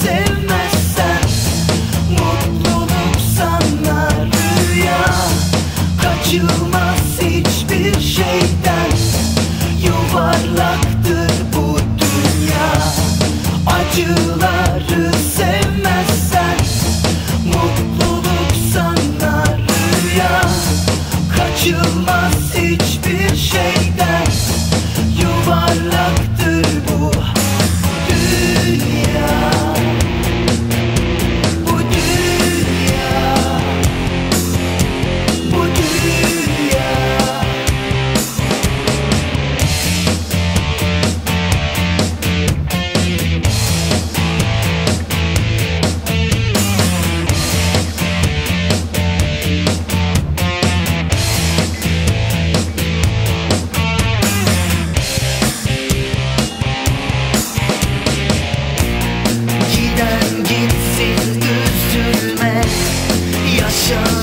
Sevmezsen Mutluluk sana rüya. Kaçılmaz Yeah.